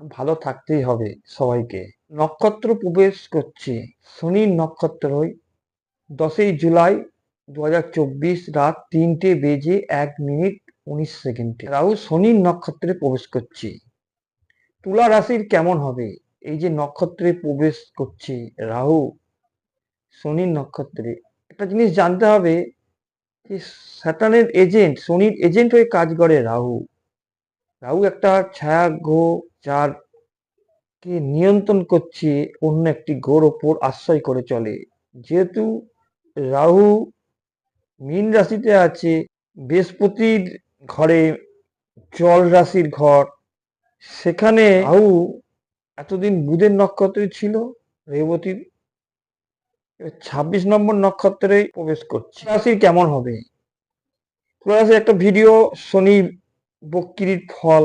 ভালো থাকতেই হবে সবাইকে। নক্ষত্র প্রবেশ করছে। শনির নক্ষত্রই দশই জুলাই দু হাজার চব্বিশ রাত তিনটে বেজে এক মিনিট উনিশ সেকেন্ডে। রাহু শনির নক্ষত্রে প্রবেশ করছে। তুলা রাশির কেমন হবে? এই যে নক্ষত্রে প্রবেশ করছে রাহু শনির নক্ষত্রে। একটা জিনিস জানতে হবে যে স্যাটানের এজেন্ট, শনির এজেন্ট হয়ে কাজ করে রাহু। রাহু একটা ছায়া গ্রহ যার কে নিয়ন্ত্রণ করছে অন্য একটি গ্রহর ওপর আশ্রয় করে চলে। যেহেতু রাহু মীন রাশিতে আছে, বৃহস্পতির ঘরে জল রাশির ঘর, সেখানে রাহু এতদিন বুধের নক্ষত্রে ছিল রেবতীর ছাব্বিশ নম্বর নক্ষত্রে প্রবেশ করছে। রাশির কেমন হবে? একটা ভিডিও, শনি বক্রির ফল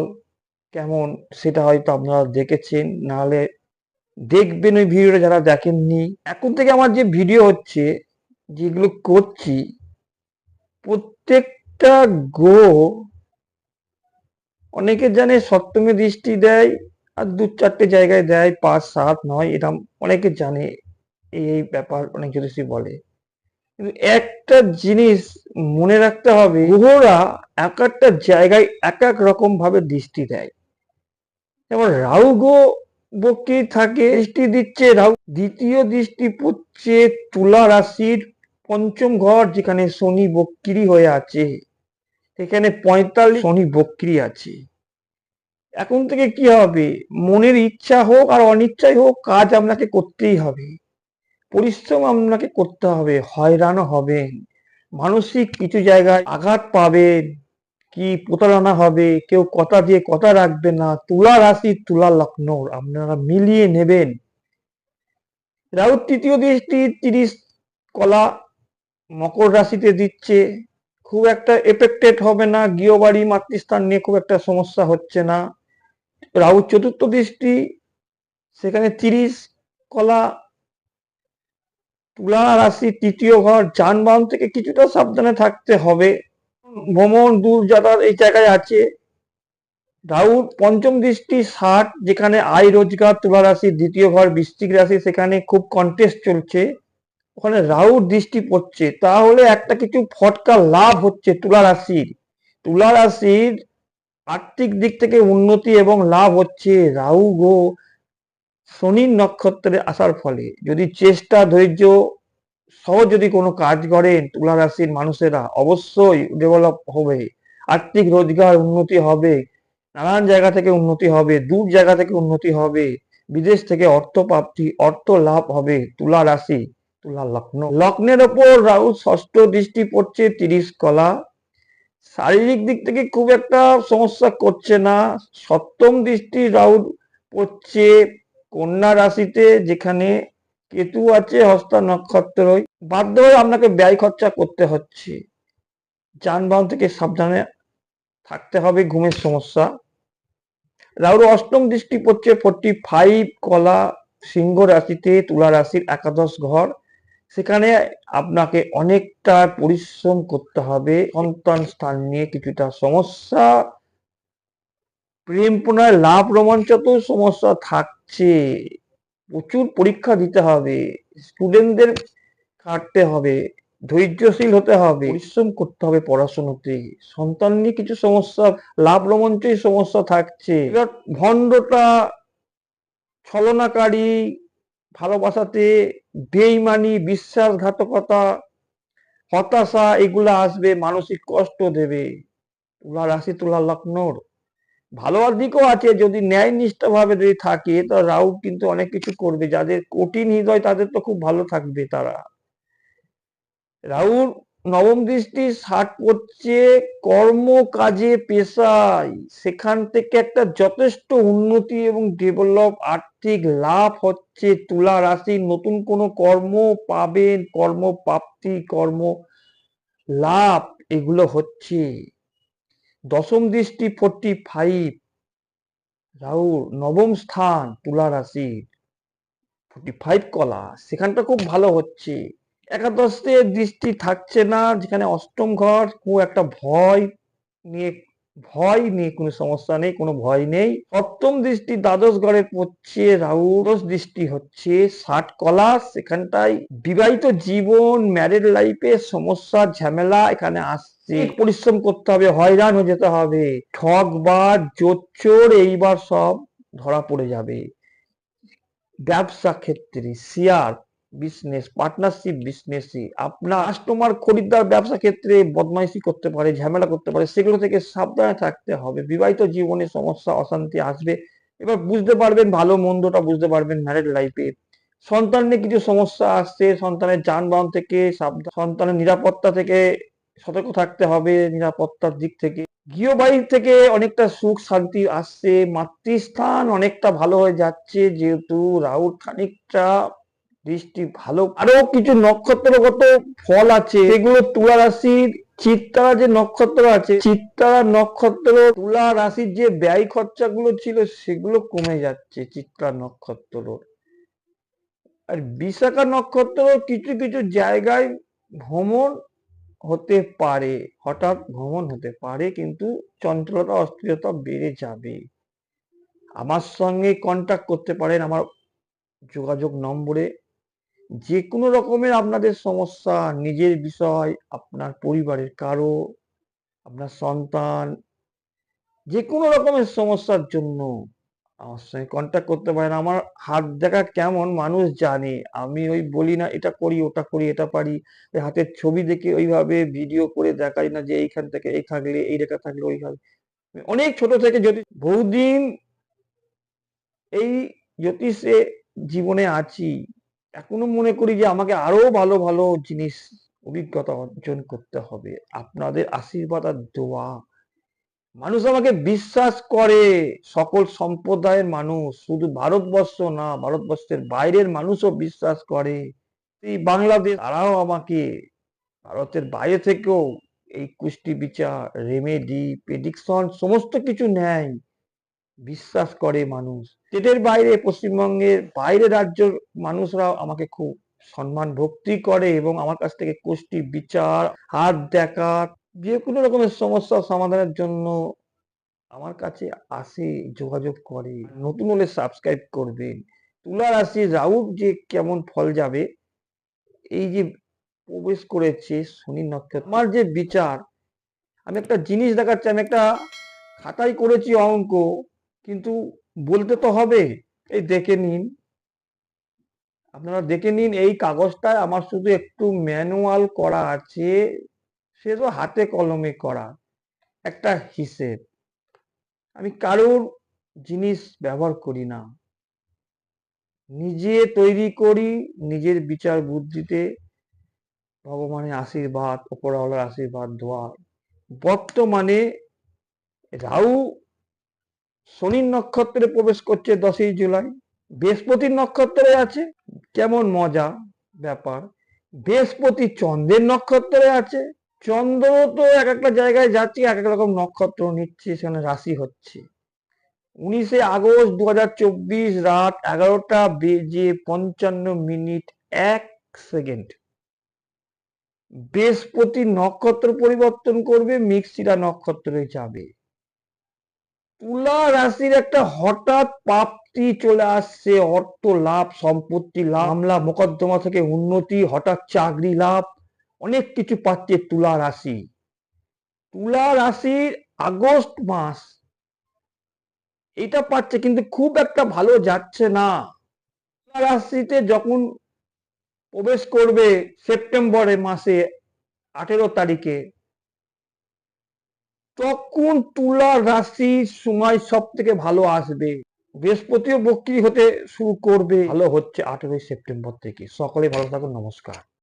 কেমন সেটা হয়তো আপনারা দেখেছেন, নাহলে দেখবেন ওই ভিডিওটা যারা দেখেননি। এখন থেকে আমার যে ভিডিও হচ্ছে, যেগুলো করছি, প্রত্যেকটা গো অনেকে জানে সপ্তমী দৃষ্টি দেয়, আর দু চারটে জায়গায় দেয়, পাঁচ, সাত, নয় এরকম অনেকে জানে, এই এই ব্যাপার অনেক জ্যোতিষী বলে। কিন্তু একটা জিনিস মনে রাখতে হবে, গ্রহরা এক একটা জায়গায় এক এক রকম ভাবে দৃষ্টি দেয়। যেমন রাহু গ্রহ বক্রি থাকে দৃষ্টি দিচ্ছে, রাহু দ্বিতীয় দৃষ্টি পড়ছে তুলা রাশির পঞ্চম ঘর, যেখানে শনি বক্রি হয়ে আছে। এখানে পঁয়তাল্লিশ শনি বক্রি আছে। এখন থেকে কি হবে? মনের ইচ্ছা হোক আর অনিচ্ছাই হোক, কাজ আপনাকে করতেই হবে। পরিশ্রম আপনাকে করতে হবে, হয়রানও হবেন। মানসিক কিছু জায়গায় আঘাত পাবেন। কি প্রতারণা হবে? কেউ কথা দিয়ে কথা রাখবে না। তুলা রাশি, তুলা লগ্ন, আপনারা মিলিয়ে নেবেন। রাহুর তৃতীয় দৃষ্টি, তিরিশ কলা মকর রাশিতে দিচ্ছে। খুব একটা এফেক্টেড হবে না। গৃহবাড়ি, মাতৃস্থান নিয়ে খুব একটা সমস্যা হচ্ছে না। রাহু চতুর্থ দৃষ্টি, সেখানে তিরিশ কলা তুলা রাশি তৃতীয় ঘর, যানবাহন থেকে কিছুটা সাবধানে থাকতে হবে। ভ্রমণ দূর যাতায়াত এই জায়গায় আছে। রাহুর পঞ্চম দৃষ্টি, ষাট, যেখানে আয় রোজগার তুলা রাশি দ্বিতীয় ঘর, বৃশ্চিক রাশি, সেখানে খুব কন্টেস্ট চলছে। ওখানে রাহুর দৃষ্টি পড়ছে। তাহলে একটা কিছু ফটকা লাভ হচ্ছে তুলা রাশির তুলা রাশির আর্থিক দিক থেকে উন্নতি এবং লাভ হচ্ছে রাহু গো শনির নক্ষত্রে আসার ফলে। যদি চেষ্টা, ধৈর্য সহ যদি কোনো কাজ করেন তুলা রাশির মানুষেরা, অবশ্যই ডেভেলপ হবে। আর্থিক রোজগার উন্নতি হবে, নানান জায়গা থেকে উন্নতি হবে, দূর জায়গা থেকে উন্নতি হবে, বিদেশ থেকে অর্থ প্রাপ্তি অর্থ লাভ হবে, তুলা রাশি, তুলা লগ্ন। লগ্নের ওপর রাহু ষষ্ঠ দৃষ্টি পড়ছে তিরিশ কলা। শারীরিক দিক থেকে খুব একটা সমস্যা করছে না। সপ্তম দৃষ্টি রাহু পড়ছে কন্যা রাশিতে, যেখানে কেতু আছে, হস্তা নক্ষত্রই বাধ্য হয়ে আপনাকে ব্যয় খরচা করতে হচ্ছে। যানবাহন থেকে সাবধানে থাকতে হবে, ঘুমের সমস্যা। রাহুর অষ্টম দৃষ্টি পড়ছে ফোরটি ফাইভ কলা সিংহ রাশিতে, তুলা রাশির একাদশ ঘর। সেখানে আপনাকে অনেকটা পরিশ্রম করতে হবে। সন্তান স্থান নিয়ে কিছুটা সমস্যা। প্রেম পুনরায় লাভ রোমাঞ্চতেও সমস্যা থাকছে। প্রচুর পরীক্ষা দিতে হবে স্টুডেন্টদের খাটতে হবে, ধৈর্যশীল হতে হবে, পরিশ্রম করতে হবে পড়াশোনাতে। সন্তান নিয়ে কিছু সমস্যা লাভ রোমাঞ্চই সমস্যা থাকছে। ভণ্ডটা ছলনাকারী, ভালোবাসাতে বেইমানি, বিশ্বাসঘাতকতা, হতাশা, এগুলো আসবে, মানসিক কষ্ট দেবে। তুলা রাশি, তুলা লগ্নর। ভালো দিকও আছে, যদি ন্যায় নিষ্ঠা ভাবে যদি থাকে, তো রাহু কিন্তু অনেক কিছু করবে। যাদের কঠিন হৃদয়, তাদের তো খুব ভালো থাকবে তারা। রাহুর নবম দৃষ্টি ষাট পড়ছে কর্ম কাজে পেশায়। সেখান থেকে একটা যথেষ্ট উন্নতি এবং ডেভেলপ আর্থিক লাভ হচ্ছে। তুলা রাশি, নতুন কোনো কর্ম পাবেন কর্ম প্রাপ্তি কর্ম লাভ, এগুলো হচ্ছে। দশম দৃষ্টি ফোরটি ফাইভ রাহুর নবম স্থান, তুলা রাশি। ফোরটি ফাইভ কলা, সেখানটা খুব ভালো হচ্ছে। একাদশে দৃষ্টি থাকছে না, যেখানে অষ্টম ঘর খুব একটা ভয় নিয়ে ভয় নেই কোনো সমস্যা নেই কোনো ভয় নেই। সপ্তম দৃষ্টি দ্বাদশ ঘরে পড়ছে রাহু দশ দৃষ্টি হচ্ছে। ষাট কলা সেখানটায় বিবাহিত জীবন ম্যারেড লাইফে সমস্যা ঝামেলা এখানে আসছে। পরিশ্রম করতে হবে হয়রান হয়ে যেতে হবে। ঠকবার জোচ্চোর এইবার সব ধরা পড়ে যাবে। ব্যবসা ক্ষেত্রে শেয়ার বিজনেস পার্টনারশিপ বিজনেসে আপনার কাস্টমার খরিদ্দার, ব্যবসা ক্ষেত্রে বদমাইশি করতে পারে, ঝামেলা করতে পারে, সেগুলো থেকে সাবধানে থাকতে হবে। বিবাহিত জীবনে সমস্যা, অশান্তি আসবে। এবার বুঝতে পারবেন, ভালো মন্দটা বুঝতে পারবেন ম্যারেড লাইফে সন্তান নিয়ে কিছু সমস্যা আসছে, সন্তানের যানবাহন থেকে সন্তানের নিরাপত্তা থেকে সতর্ক থাকতে হবে নিরাপত্তার দিক থেকে। গৃহবাড়ির থেকে অনেকটা সুখ, শান্তি আসছে, মাতৃস্থান অনেকটা ভালো হয়ে যাচ্ছে, যেহেতু রাহুর খানিকটা দৃষ্টি ভালো, আরও কিছু নক্ষত্রগত ফল আছে সেগুলো তুলা রাশির চিত্তারা যে নক্ষত্র আছে, চিত্তারা নক্ষত্র তুলা রাশির যে ব্যয় খরচাগুলো ছিল সেগুলো কমে যাচ্ছে চিত্রা নক্ষত্র। আর বিশাখা নক্ষত্র কিছু কিছু জায়গায় ভ্রমণ হতে পারে, হঠাৎ ভ্রমণ হতে পারে, কিন্তু চঞ্চলতা, অস্থিরতা বেড়ে যাবে। আমার সঙ্গে কন্টাক্ট করতে পারেন, আমার যোগাযোগ নম্বরে যে কোনো রকমের আপনাদের সমস্যা, নিজের বিষয়, আপনার পরিবারের কারও, আপনার সন্তান যে কোনো রকমের সমস্যার জন্য আমার সঙ্গে কন্ট্যাক্ট করতে পারেন। আমার হাত দেখা কেমন মানুষ জানে। আমি ওই বলি না, এটা করি, ওটা করি, এটা পারি। ওই হাতের ছবি দেখে ওইভাবে ভিডিও করে দেখাই না যে এইখান থেকে এই থাকলে, এই রেখা থাকলে ওইভাবে। অনেক ছোট থেকে যদি বহুদিন এই জ্যোতিষে জীবনে আছি এখনও মনে করি যে আমাকে আরও ভালো ভালো জিনিস অভিজ্ঞতা অর্জন করতে হবে। আপনাদের আশীর্বাদ আর দোয়া। মানুষ আমাকে বিশ্বাস করে। সকল সম্প্রদায়ের মানুষ, শুধু ভারতবর্ষ না, ভারতবর্ষের বাইরের মানুষও বিশ্বাস করে। এই বাংলাদেশ, তারাও আমাকে, ভারতের বাইরে থেকেও এই কুষ্টি বিচার রেমেডি প্রেডিকশন সমস্ত কিছু নেয়। বিশ্বাস করে মানুষ। স্টেটের বাইরে, পশ্চিমবঙ্গের বাইরে রাজ্যের মানুষরাও আমাকে খুব সম্মান ভক্তি করে এবং আমার কাছ থেকে কুষ্টি বিচার, হাত দেখা, যে কোনো রকমের সমস্যা সমাধানের জন্য আমার কাছে আসে, যোগাযোগ করে। নতুন হলে সাবস্ক্রাইব করবেন। তুলা রাশি রাউর যে কেমন ফল যাবে, এই যে প্রবেশ করেছে শনি নক্ষত্র, আমার যে বিচার, আমি একটা জিনিস দেখাচ্ছি, আমি একটা খাতায় করেছি অঙ্ক কিন্তু বলতে তো হবে, এই দেখে নিন। আপনারা দেখে নিন, এই কাগজটায় আমার শুধু একটু ম্যানুয়াল করা আছে, সে তো হাতে কলমে করা, একটা হিসেব। আমি কারোর জিনিস ব্যবহার করি না। নিজে তৈরি করি, নিজের বিচার বুদ্ধিতে, ভগবানের আশীর্বাদ, ওপরওয়ালার আশীর্বাদ, দোয়া। বর্তমানে রাহু শনির নক্ষত্রে প্রবেশ করছে দশই জুলাই। বৃহস্পতির নক্ষত্রে আছে, কেমন মজা ব্যাপার। বৃহস্পতি চন্দ্রের নক্ষত্রে আছে চন্দ্র তো এক একটা জায়গায় যাচ্ছে, এক এক রকম নক্ষত্র নিচ্ছে, সেখানে রাশি হচ্ছে। উনিশে আগস্ট দু হাজার চব্বিশ রাত এগারোটা বেজে পঞ্চান্ন মিনিট এক সেকেন্ড। বৃহস্পতি নক্ষত্র পরিবর্তন করবে মিক্সিরা নক্ষত্রে যাবে। তুলা রাশির একটা হঠাৎ প্রাপ্তি চলে আসছে, অর্থ লাভ, সম্পত্তি লাভ মোকদ্দমা থেকে উন্নতি, হঠাৎ চাকরি লাভ, অনেক কিছু পাচ্ছে তুলা রাশি। তুলা রাশির আগস্ট মাস, এটা পাচ্ছে কিন্তু খুব একটা ভালো যাচ্ছে না। তুলা রাশিতে যখন প্রবেশ করবে সেপ্টেম্বরে মাসে, আঠেরো তারিখে তখন তুলা রাশির সময় সব থেকে ভালো আসবে। বৃহস্পতিও বক্রি হতে শুরু করবে। ভালো হচ্ছে আঠেরোই সেপ্টেম্বর থেকে। সকলে ভালো থাকুন, নমস্কার।